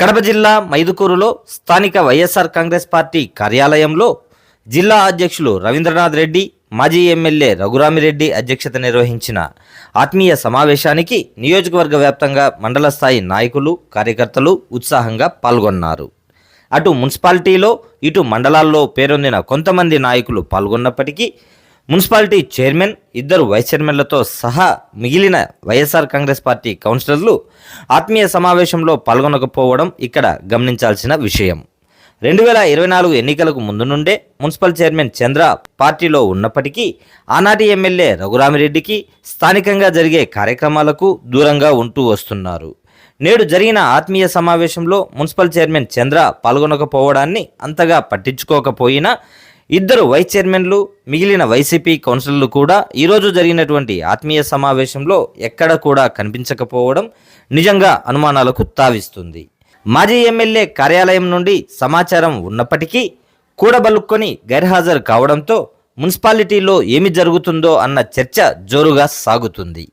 కడప జిల్లా మైదుకూరులో స్థానిక వైఎస్ఆర్ కాంగ్రెస్ పార్టీ కార్యాలయంలో జిల్లా అధ్యక్షులు రవీంద్రనాథ్ రెడ్డి మాజీ ఎమ్మెల్యే రఘురామిరెడ్డి అధ్యక్షత నిర్వహించిన ఆత్మీయ సమావేశానికి నియోజకవర్గ వ్యాప్తంగా మండల స్థాయి నాయకులు కార్యకర్తలు ఉత్సాహంగా పాల్గొన్నారు. అటు మున్సిపాలిటీలో ఇటు మండలాల్లో పేరొందిన కొంతమంది నాయకులు పాల్గొన్నప్పటికీ మున్సిపాలిటీ చైర్మన్ ఇద్దరు వైస్ చైర్మన్లతో సహా మిగిలిన వైఎస్ఆర్ కాంగ్రెస్ పార్టీ కౌన్సిలర్లు ఆత్మీయ సమావేశంలో పాల్గొనకపోవడం ఇక్కడ గమనించాల్సిన విషయం. రెండు వేల ఇరవై నాలుగు ఎన్నికలకు ముందు నుండే మున్సిపల్ చైర్మన్ చంద్ర పార్టీలో ఉన్నప్పటికీ ఆనాటి ఎమ్మెల్యే రఘురామిరెడ్డికి స్థానికంగా జరిగే కార్యక్రమాలకు దూరంగా ఉంటూ వస్తున్నారు. నేడు జరిగిన ఆత్మీయ సమావేశంలో మున్సిపల్ చైర్మన్ చంద్ర పాల్గొనకపోవడాన్ని అంతగా పట్టించుకోకపోయినా ఇద్దరు వైస్ చైర్మన్లు మిగిలిన వైసీపీ కౌన్సిలర్లు కూడా ఈరోజు జరిగినటువంటి ఆత్మీయ సమావేశంలో ఎక్కడ కూడా కనిపించకపోవడం నిజంగా అనుమానాలకు తావిస్తుంది. మాజీ ఎమ్మెల్యే కార్యాలయం నుండి సమాచారం ఉన్నప్పటికీ కూడబలుక్కొని గైర్హాజరు కావడంతో మున్సిపాలిటీలో ఏమి జరుగుతుందో అన్న చర్చ జోరుగా సాగుతుంది.